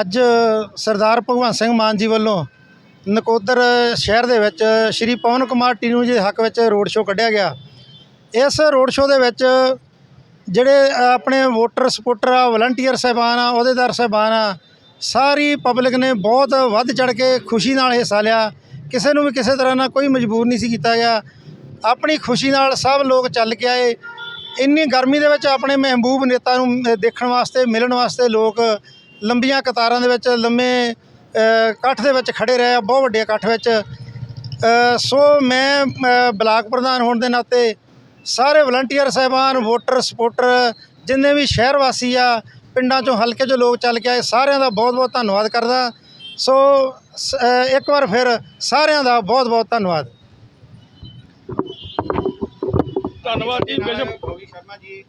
ਅੱਜ ਸਰਦਾਰ ਭਗਵੰਤ ਸਿੰਘ ਮਾਨ ਜੀ ਵੱਲੋਂ ਨਕੋਦਰ ਸ਼ਹਿਰ ਦੇ ਵਿੱਚ ਸ਼੍ਰੀ ਪਵਨ ਕੁਮਾਰ ਟੀਨੂ ਜੀ ਦੇ ਹੱਕ ਵਿੱਚ ਰੋਡ ਸ਼ੋਅ ਕੱਢਿਆ ਗਿਆ। ਇਸ ਰੋਡ ਸ਼ੋਅ ਦੇ ਵਿੱਚ ਜਿਹੜੇ ਆਪਣੇ ਵੋਟਰ ਸਪੋਰਟਰ ਆ, ਵਲੰਟੀਅਰ ਸਾਹਿਬਾਨ ਆ, ਅਹੁਦੇਦਾਰ ਸਾਹਿਬਾਨ ਆ, ਸਾਰੀ ਪਬਲਿਕ ਨੇ ਬਹੁਤ ਵੱਧ ਚੜ ਕੇ ਖੁਸ਼ੀ ਨਾਲ ਹਿੱਸਾ ਲਿਆ। ਕਿਸੇ ਨੂੰ ਵੀ ਕਿਸੇ ਤਰ੍ਹਾਂ ਨਾਲ ਕੋਈ ਮਜਬੂਰ ਨਹੀਂ ਸੀ ਕੀਤਾ ਗਿਆ। ਆਪਣੀ ਖੁਸ਼ੀ ਨਾਲ ਸਭ ਲੋਕ ਚੱਲ ਕੇ ਆਏ। ਇੰਨੀ ਗਰਮੀ ਦੇ ਵਿੱਚ ਆਪਣੇ ਮਹਿਬੂਬ ਨੇਤਾ ਨੂੰ ਦੇਖਣ ਵਾਸਤੇ, ਮਿਲਣ ਵਾਸਤੇ ਲੋਕ ਲੰਬੀਆਂ ਕਤਾਰਾਂ ਦੇ ਵਿੱਚ ਲੰਮੇ ਇਕੱਠ ਦੇ ਵਿੱਚ ਖੜੇ ਰਹੇ ਆ ਬਹੁਤ ਵੱਡੇ ਇਕੱਠ ਵਿੱਚ। ਸੋ ਮੈਂ ਬਲਾਕ ਪ੍ਰਧਾਨ ਹੋਣ ਦੇ ਨਾਤੇ ਸਾਰੇ ਵਲੰਟੀਅਰ ਸਾਹਿਬਾਨ ਵੋਟਰ ਸਪੋਰਟਰ ਜਿੰਨੇ ਵੀ ਸ਼ਹਿਰ ਵਾਸੀ ਆ ਪਿੰਡਾਂ ਚੋਂ ਹਲਕੇ ਚੋਂ ਲੋਕ ਚੱਲ ਕੇ ਆਏ ਸਾਰਿਆਂ ਦਾ ਬਹੁਤ ਬਹੁਤ ਧੰਨਵਾਦ ਕਰਦਾ। ਸੋ ਇੱਕ ਵਾਰ ਫਿਰ ਸਾਰਿਆਂ ਦਾ ਬਹੁਤ ਬਹੁਤ ਧੰਨਵਾਦ। ਧੰਨਵਾਦ ਜੀ ਬਿਸ਼ਪ ਸ਼ਰਮਾ ਜੀ।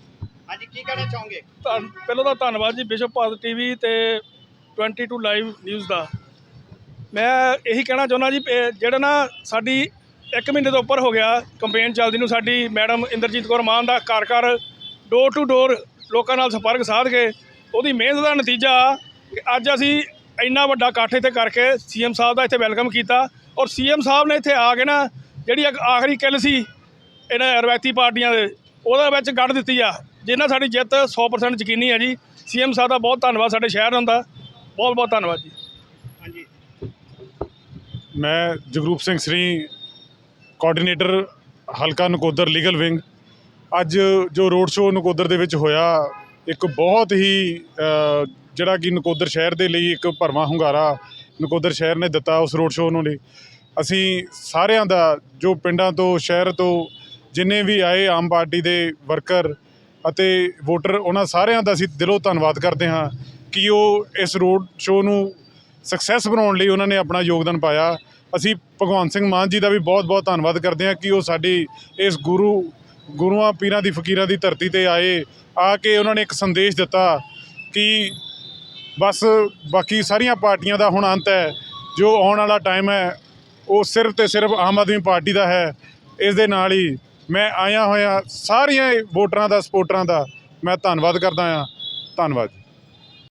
ਹਾਂਜੀ, ਕੀ ਕਹਿਣਾ ਚਾਹੋਗੇ? ਧੰਨ- ਪਹਿਲਾਂ ਤਾਂ ਧੰਨਵਾਦ ਜੀ ਵਿਸ਼ਵ ਭਾਰਤ ਟੀਵੀ ਤੇ 22 ਲਾਈਵ ਨਿਊਜ਼ ਦਾ। ਮੈਂ ਇਹੀ ਕਹਿਣਾ ਚਾਹੁੰਦਾ ਜੀ, ਇਹ ਜਿਹੜਾ ਨਾ ਸਾਡੀ 1 ਮਹੀਨੇ ਤੋਂ ਉੱਪਰ ਹੋ ਗਿਆ ਕੰਪੇਨ ਚੱਲਦੀ ਨੂੰ, ਸਾਡੀ ਮੈਡਮ ਇੰਦਰਜੀਤ ਕੌਰ ਮਾਨ ਦਾ ਘਰ ਘਰ ਡੋਰ ਟੂ ਡੋਰ ਲੋਕਾਂ ਨਾਲ ਸੰਪਰਕ ਸਾਧ ਕੇ ਉਹਦੀ ਮਿਹਨਤ ਦਾ ਨਤੀਜਾ ਕਿ ਅੱਜ ਅਸੀਂ ਇੰਨਾ ਵੱਡਾ ਇਕੱਠ ਇੱਥੇ ਕਰਕੇ ਸੀਐਮ ਸਾਹਿਬ ਦਾ ਇੱਥੇ ਵੈਲਕਮ ਕੀਤਾ ਔਰ ਸੀਐਮ ਸਾਹਿਬ ਨੇ ਇੱਥੇ ਆ ਕੇ ਨਾ ਜਿਹੜੀ ਇੱਕ ਆਖਰੀ ਕਿੱਲ ਸੀ ਇਹਨਾਂ ਰਵਾਇਤੀ ਪਾਰਟੀਆਂ ਦੇ, ਉਹਦੇ ਵਿੱਚ ਕੱਢ ਦਿੱਤੀ ਆ। ਜਿੰਨਾ ਸਾਡੀ ਜਿੱਤ 100% ਯਕੀਨੀ ਹੈ ਜੀ। ਸੀਐਮ ਸਾਹਿਬ ਦਾ ਬਹੁਤ ਧੰਨਵਾਦ, ਸਾਡੇ ਸ਼ਹਿਰ ਹੁੰਦਾ ਬਹੁਤ ਬਹੁਤ ਧੰਨਵਾਦ ਜੀ। ਹਾਂਜੀ। ਮੈਂ ਜਗਰੂਪ ਸਿੰਘ ਸ੍ਰੀ ਕੋਆਰਡੀਨੇਟਰ ਹਲਕਾ ਨਕੋਦਰ ਲੀਗਲ ਵਿੰਗ ਅੱਜ ਜੋ ਰੋਡ ਸ਼ੋਅ ਨਕੋਦਰ ਦੇ ਵਿੱਚ ਹੋਇਆ, ਇੱਕ ਬਹੁਤ ਹੀ ਜਿਹੜਾ ਕਿ ਨਕੋਦਰ ਸ਼ਹਿਰ ਦੇ ਲਈ ਇੱਕ ਭਰਵਾਂ ਹੁੰਗਾਰਾ ਨਕੋਦਰ ਸ਼ਹਿਰ ਨੇ ਦਿੱਤਾ ਉਸ ਰੋਡ ਸ਼ੋਅ ਨੂੰ ਲਈ। ਅਸੀਂ ਸਾਰਿਆਂ ਦਾ, ਜੋ ਪਿੰਡਾਂ ਤੋਂ, ਸ਼ਹਿਰ ਤੋਂ ਜਿੰਨੇ ਵੀ ਆਏ ਆਮ ਪਾਰਟੀ ਦੇ ਵਰਕਰ ਅਤੇ ਵੋਟਰ ਉਹਨਾਂ ਸਾਰਿਆਂ ਦਾ ਅਸੀਂ ਦਿਲੋਂ ਧੰਨਵਾਦ ਕਰਦੇ ਹਾਂ ਕਿ ਉਹ ਇਸ ਰੋਡ ਸ਼ੋਅ ਨੂੰ ਸਕਸੈਸ ਬਣਾਉਣ ਲਈ ਉਹਨਾਂ ਨੇ ਆਪਣਾ ਯੋਗਦਾਨ ਪਾਇਆ। ਅਸੀਂ ਭਗਵੰਤ ਸਿੰਘ ਮਾਨ ਜੀ ਦਾ ਵੀ ਬਹੁਤ-ਬਹੁਤ ਧੰਨਵਾਦ ਕਰਦੇ ਹਾਂ ਕਿ ਉਹ ਸਾਡੀ ਇਸ ਗੁਰੂ, ਗੁਰੂਆਂ, ਪੀਰਾਂ ਦੀ, ਫਕੀਰਾਂ ਦੀ ਧਰਤੀ ਤੇ ਆਏ, ਆ ਕੇ ਉਹਨਾਂ ਨੇ ਇੱਕ ਸੰਦੇਸ਼ ਦਿੱਤਾ ਕਿ ਬਸ ਬਾਕੀ ਸਾਰੀਆਂ ਪਾਰਟੀਆਂ ਦਾ ਹੁਣ ਅੰਤ ਹੈ। ਜੋ ਆਉਣ ਵਾਲਾ ਟਾਈਮ ਹੈ, ਉਹ ਸਿਰਫ ਤੇ ਸਿਰਫ ਆਮ ਆਦਮੀ ਪਾਰਟੀ ਦਾ ਹੈ। ਇਸ ਦੇ ਨਾਲ ਹੀ ਮੈਂ ਆਇਆ ਹੋਇਆ ਸਾਰੀਆਂ ਵੋਟਰਾਂ ਦਾ ਸਪੋਰਟਰਾਂ ਦਾ ਮੈਂ ਧੰਨਵਾਦ ਕਰਦਾ ਹਾਂ। ਧੰਨਵਾਦ